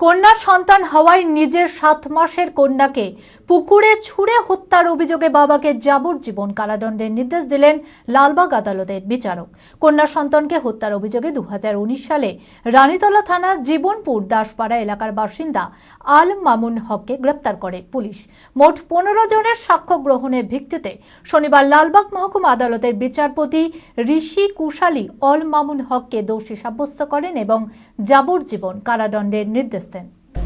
কন্যার সন্তান হওয়ায় নিজের সাত মাসের কন্যাকে পুকুরে ছুঁড়ে হত্যার অভিযোগে বাবাকে যাবজ্জীবন কারাদণ্ডের নির্দেশ দিলেন লালবাগ আদালতের বিচারক। কন্যা সন্তানকে হত্যার অভিযোগে দু হাজার উনিশ সালে রানীতলা থানা জীবনপুর দাসপাড়া এলাকার বাসিন্দা আল মামুন হককে গ্রেপ্তার করে পুলিশ। মোট পনেরো জনের সাক্ষ্য গ্রহণের ভিত্তিতে শনিবার লালবাগ মহকুমা আদালতের বিচারপতি ঋষি কুশালী অল মামুন হককে দোষী সাব্যস্ত করেন এবং যাবজ্জীবন কারাদণ্ডের নির্দেশ দেন।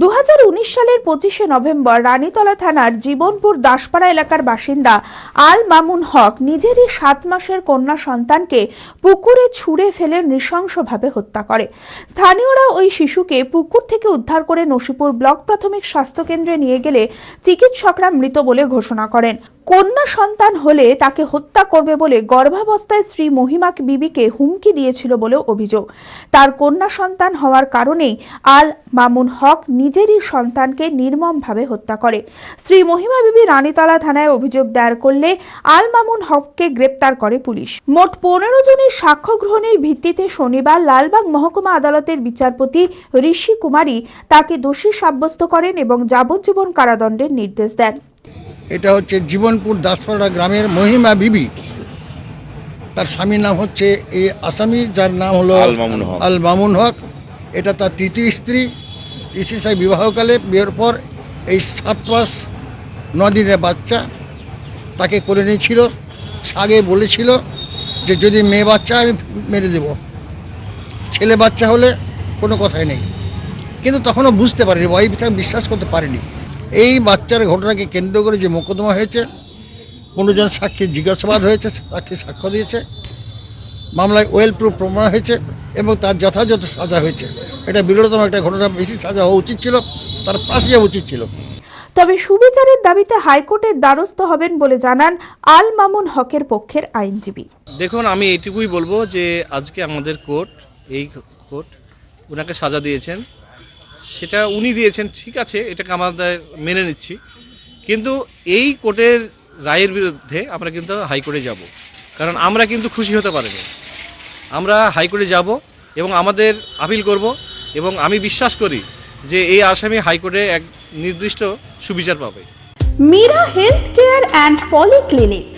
দু হাজার উনিশ সালের পঁচিশে নভেম্বর রানীতলা থানার জীবনপুর দাসপাড়া এলাকার বাসিন্দা আল মামুন হক নিজেরই সাত মাসের কন্যা সন্তানকে পুকুরে ছুঁড়ে ফেলে নৃশংসভাবে হত্যা করে। স্থানীয়রা ওই শিশুকে পুকুর থেকে উদ্ধার করে নসিপুর ব্লক প্রাথমিক স্বাস্থ্যকেন্দ্রে নিয়ে গেলে চিকিৎসকরা মৃত বলে ঘোষণা করেন। কন্যা সন্তান হলে তাকে হত্যা করবে বলে গর্ভাবস্থায় স্ত্রী মহিমা বিবিকে হুমকি দিয়েছিল বলেও অভিযোগ। তার কন্যা সন্তান হওয়ার কারণেই আল মামুন হক নিজেরই সন্তানকে নির্মমভাবে হত্যা করে। শ্রী মহিমা বিবি রানীতলা থানায় অভিযোগ দায়ের করলে আল মামুন হককে গ্রেপ্তার করে পুলিশ। মোট পনেরো জনের সাক্ষ্য গ্রহণের ভিত্তিতে শনিবার লালবাগ মহকুমা আদালতের বিচারপতি ঋষি কুমারী তাকে দোষী সাব্যস্ত করেন এবং যাবজ্জীবন কারাদণ্ডের নির্দেশ দেন। এটা হচ্ছে জীবনপুর দাসপাড়া গ্রামের মহিমা বিবি। তার স্বামীর নাম হচ্ছে এই আসামি যার নাম হলো আল মামুন হক। এটা তার তৃতীয় স্ত্রী। তৃতীয় স্ত্রী বিবাহকালে বিয়ের পর এই সাত মাস দিনের বাচ্চা তাকে করে নিয়েছিল আগে বলেছিল যে যদি মেয়ে বাচ্চা আমি মেরে দেব। ছেলে বাচ্চা হলে কোনো কথাই নেই। কিন্তু তখনও বুঝতে পারিনি ওয়াইফটা বিশ্বাস করতে পারেনি। এই বাচ্চার ঘটনাকে কেন্দ্র করে যে মোকদ্দমা হয়েছে কোনোজন সাক্ষী জিজ্ঞাসাবাদ হয়েছে সাক্ষী সাক্ষ্য দিয়েছে মামলায় ওয়েল প্রুফ প্রমাণ হয়েছে এবং তার যথাযথ সাজা হয়েছে। এটা বিরোধতম একটা ঘটনা বেশি সাজা হওয়া উচিত ছিল তার ফাঁসি যাওয়া উচিত ছিল। তবে সুবিচারের দাবিতে হাইকোর্টের দ্বারস্থ হবেন বলে জানান আল মামুন হকের পক্ষের আইনজীবী। দেখুন আমি এইটুকুই বলব যে আজকে আমাদের কোর্ট এই কোর্ট ওনাকে সাজা দিয়েছেন। সেটা উনি দিয়েছেন, ঠিক আছে, এটাকে আমাদের মেনে নিচ্ছি। কিন্তু এই কোর্টের রায়ের বিরুদ্ধে আমরা কিন্তু হাইকোর্টে যাব। কারণ আমরা কিন্তু খুশি হতে পারিনি। আমরা হাইকোর্টে যাব এবং আমাদের আপিল করব এবং আমি বিশ্বাস করি যে এই আসামি হাইকোর্টে এক নির্দিষ্ট সুবিচার পাবে। Meera health care and polyclinic